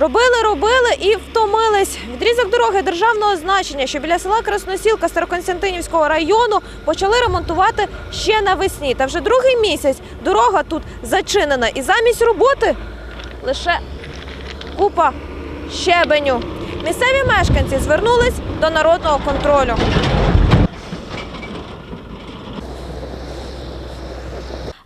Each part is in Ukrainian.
Робили, робили і втомились. Відрізок дороги державного значення, що біля села Красносілка Староконстантинівського району почали ремонтувати ще навесні. Та вже другий місяць дорога тут зачинена. І замість роботи лише купа щебеню. Місцеві мешканці звернулись до народного контролю.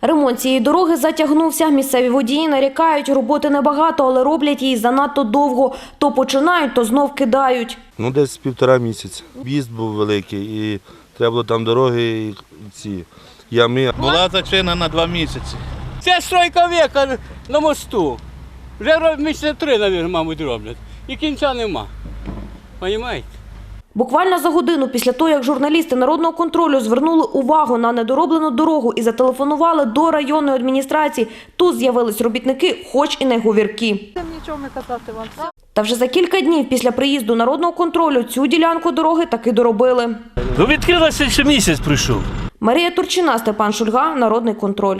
Ремонт цієї дороги затягнувся. Місцеві водії нарікають, роботи небагато, але роблять її занадто довго. То починають, то знов кидають. Ну, десь півтора місяця. В'їзд був великий і треба було там дороги і ці ями. Була зачинена два місяці. Це стройка века на мосту. Вже місяця три, навіть, мабуть, роблять. І кінця нема. Понімаєте? Буквально за годину після того, як журналісти народного контролю звернули увагу на недороблену дорогу і зателефонували до районної адміністрації, тут з'явились робітники, хоч і не говірки. Нічого не казати вам. Та вже за кілька днів після приїзду народного контролю цю ділянку дороги таки доробили. Ну відкрилося ще місяць прийшов. Марія Турчина, Степан Шульга, Народний контроль.